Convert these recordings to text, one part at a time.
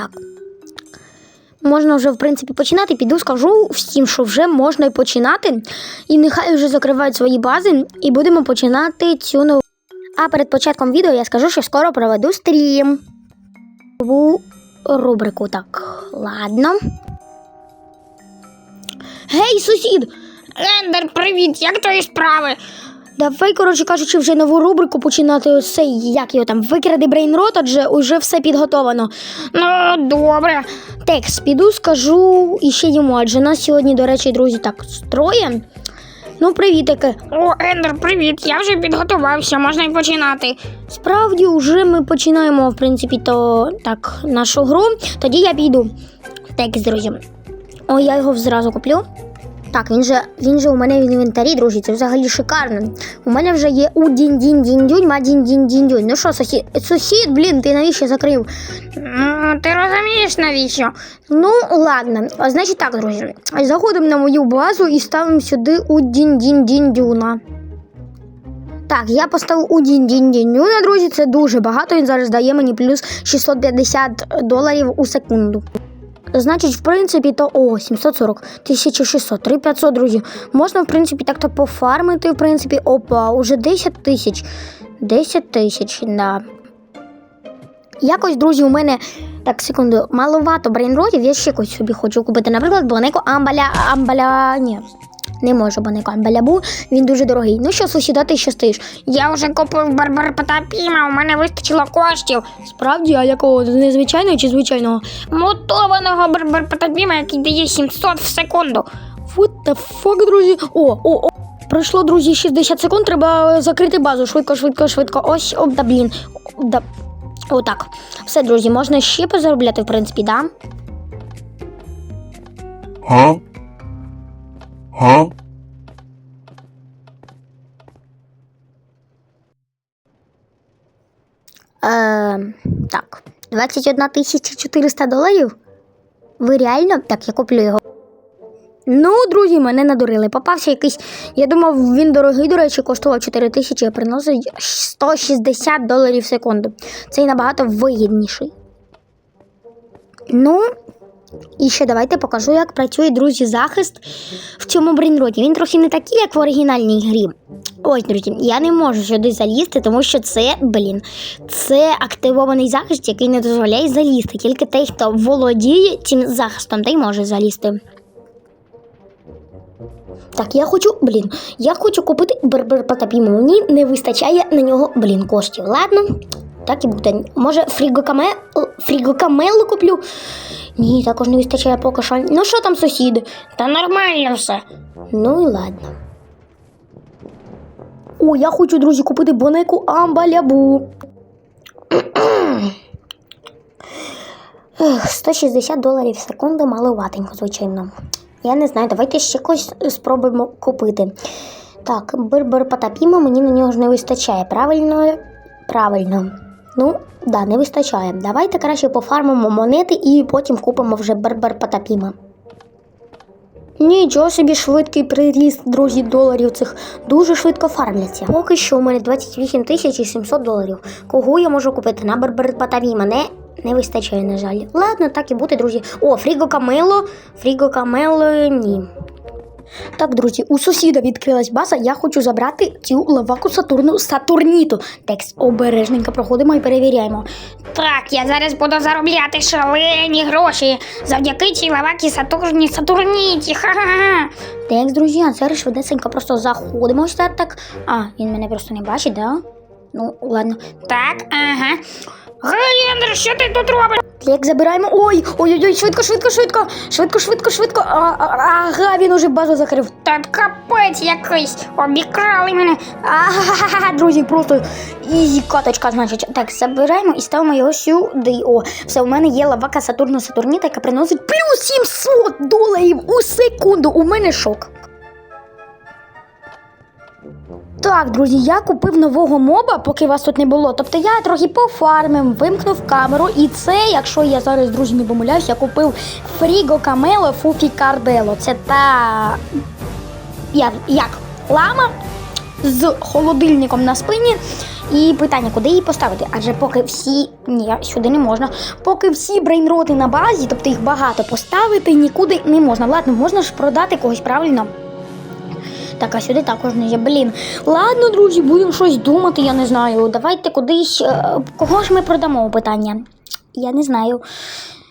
Так. Можна вже, в принципі, починати. Піду, скажу всім, що вже можна і починати. І нехай вже закривають свої бази, і будемо починати цю нову. А перед початком відео я скажу, що скоро проведу стрім. Нову рубрику. Так, ладно. Гей, сусід! Ендер, привіт, як твої справи? Давай, коротше кажучи, вже нову рубрику починати ось цей, як його там, викради брейнрот, адже уже все підготовано. Ну, добре. Текст піду, скажу і ще йому, адже нас сьогодні, до речі, друзі, так строє. Ну, привітики. О, Ендер, привіт, я вже підготувався, можна й починати. Справді, вже ми починаємо, в принципі, то так, нашу гру. Тоді я піду. Текст, друзі. О, я його зразу куплю. Так, він же, він же у мене в інвентарі, друзі, це взагалі шикарно. У мене вже є у дінь дінь дінь дюнь ма дінь дінь дінь дюнь. Ну що, сусід, сусід, блін, ти навіщо закрив? Ну, ти розумієш навіщо? Ну, ладно. А значить так, друзі. Заходимо на мою базу і ставимо сюди у дінь дінь дінь дюна. Так, я поставив у дінь дінь дінь дюна, друзі. Це дуже багато. Він зараз дає мені плюс 650 доларів у секунду. Значить, в принципі, то о, 740, 1600, 3500, друзі. Можна, в принципі, так-то пофармити, в принципі, опа, уже 10 тисяч. 10 тисяч, да. Якось, друзі, у мене так, секунду, маловато брейнродів, я ще когось собі хочу купити. Наприклад, бланеку Амбаля Амбаля. Ні, не можу Бонеко Амбалябу, він дуже дорогий. Ну що, сусіда, ти що стоїш? Я вже купив барбар Потапіма, у мене вистачило коштів. Справді, а якого незвичайного чи звичайного? Мутованого барбар Потапіма, який дає 700 в секунду. What the fuck, друзі? О, о, о. Пройшло, друзі, 60 секунд, треба закрити базу. Швидко, швидко, швидко. Ось, о, да блін. О, Да. Отак. Все, друзі, можна ще позаробляти, в принципі, да? Huh? Huh? Е, так, 21 тисяча 400 доларів? Ви реально? Так, я куплю його. Ну, друзі, мене надурили. Попався якийсь. Я думав, він дорогий, до речі, коштував 4 тисячі, а приносить 160 доларів в секунду. Цей набагато вигідніший. Ну, і ще давайте покажу, як працює, друзі, захист в цьому брейнроті. Він трохи не такий, як в оригінальній грі. Ось, друзі, я не можу сюди залізти, тому що це, блін, це активований захист, який не дозволяє залізти. Тільки той, хто володіє цим захистом, той може залізти. Так, я хочу, блін, я хочу купити бербер Потапіму. Мені не вистачає на нього, блін, коштів. Ладно, так і буде. Може, фрігокаме... фрігокамелу куплю? Ні, також не вистачає поки що. Ну що там, сусіди? Та нормально все. Ну і ладно. О, я хочу, друзі, купити бонеку Амбалябу. 160 доларів в секунду маловатенько, звичайно. Я не знаю, давайте ще когось спробуємо купити. Так, Бербер Потапіма, мені на нього ж не вистачає. Правильно? Правильно. Ну, да, не вистачає. Давайте краще пофармимо монети і потім купимо вже Бербер Потапіма. Нічого собі швидкий приріст, друзі, доларів цих дуже швидко фармляться. Поки що у мене 28 тисяч 700 доларів. Кого я можу купити на Барбарпатаві? Мене не вистачає, на жаль. Ладно, так і буде, друзі. О, Фріго Камело. Фріго Камело ні. Так, друзі, у сусіда відкрилась база. Я хочу забрати цю лаваку Сатурну Сатурніту. Текст обережненько проходимо і перевіряємо. Так, я зараз буду заробляти шалені гроші завдяки цій лавакі Сатурні Сатурніті. Ха-ха-ха. Текст, друзі, а зараз швидесенько просто заходимо ось так. так. А, він мене просто не бачить, да? Ну, ладно. Так, ага. Гей, Ендер, що ти тут робиш? Як забираємо. Ой, ой-ой-ой, швидко, швидко, швидко, швидко, швидко, швидко. А, а, ага, він уже базу закрив. Та капець якийсь, обікрали мене. Ага, друзі, просто ізі каточка, значить. Так, забираємо і ставимо його сюди. О, все, у мене є лавака Сатурна Сатурніта, яка приносить плюс 700 доларів у секунду. У мене шок. Так, друзі, я купив нового моба, поки вас тут не було. Тобто я трохи пофармив, вимкнув камеру. І це, якщо я зараз, друзі, не помиляюсь, я купив Фріго Камело Фуфі Кардело. Це та. Як? як? Лама? з холодильником на спині. І питання, куди її поставити? Адже поки всі. Ні, сюди не можна. Поки всі брейнроти на базі, тобто їх багато поставити, нікуди не можна. Ладно, можна ж продати когось правильно. Так, а сюди також не є. Блін. Ладно, друзі, будемо щось думати, я не знаю. Давайте кудись. е, Кого ж ми продамо питання? Я не знаю.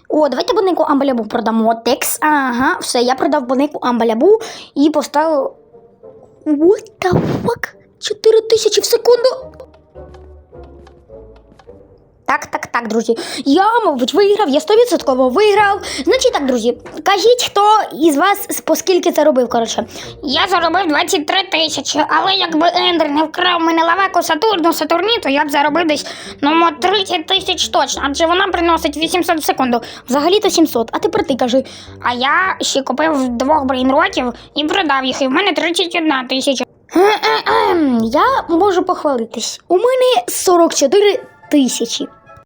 О, давайте боннику амбалябу продамо. Текс. Ага, все, я продав банику амбалябу і поставив. What the fuck? 4 тисячі в секунду. Так, друзі. Я, мабуть, виграв, я 100% виграв. Значить так, друзі, кажіть, хто із вас по скільки це робив, коротше. Я заробив 23 тисячі, але якби Ендер не вкрав мене лаваку Сатурну Сатурні, то я б заробив десь ну, мо, 30 тисяч точно, адже вона приносить 800 в секунду. Взагалі-то 700, а тепер ти кажи. А я ще купив двох брейнротів і продав їх, і в мене 31 тисяча. Я можу похвалитись. У мене 44 тисячі.